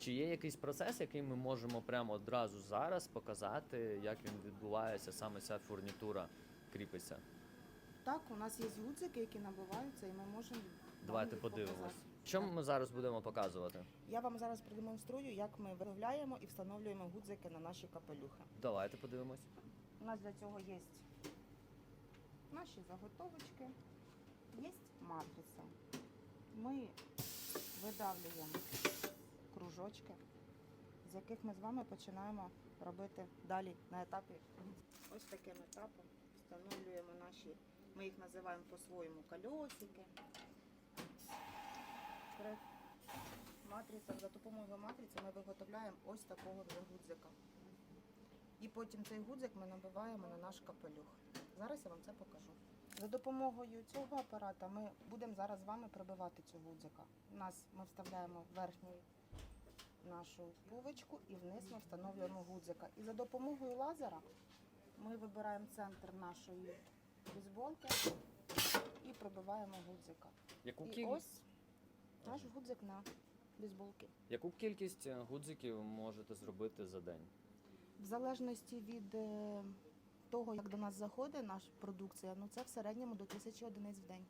Чи є якийсь процес, який ми можемо прямо одразу зараз показати, як він відбувається, саме ця фурнітура кріпиться? Так, у нас є гудзики, які набиваються, і ми можемо. Давайте вам їх подивимось. показати. Що ми зараз будемо показувати? Я вам зараз продемонструю, як ми виробляємо і встановлюємо гудзики на наші капелюхи. Давайте подивимось. У нас для цього є наші заготовочки, є матриця. Ми видавлюємо кружочки, з яких ми з вами починаємо робити далі на етапі. Ось таким етапом встановлюємо наші, ми їх називаємо по-своєму кольосики. Матриця, за допомогою матриці ми виготовляємо ось такого гудзика. І потім цей гудзик ми набиваємо на наш капелюх. Зараз я вам це покажу. За допомогою цього апарата ми будемо зараз з вами прибивати цю гудзика. У нас ми вставляємо верхню нашу бувочку і вниз ми встановлюємо гудзика. І за допомогою лазера ми вибираємо центр нашої бейсболки і пробиваємо гудзика. Яку, І кіль... ось наш гудзик на бейсболки. Яку кількість е, гудзиків можете зробити за день? В залежності від е, того, як до нас заходить наша продукція, ну це в середньому до тисячі одиниць в день.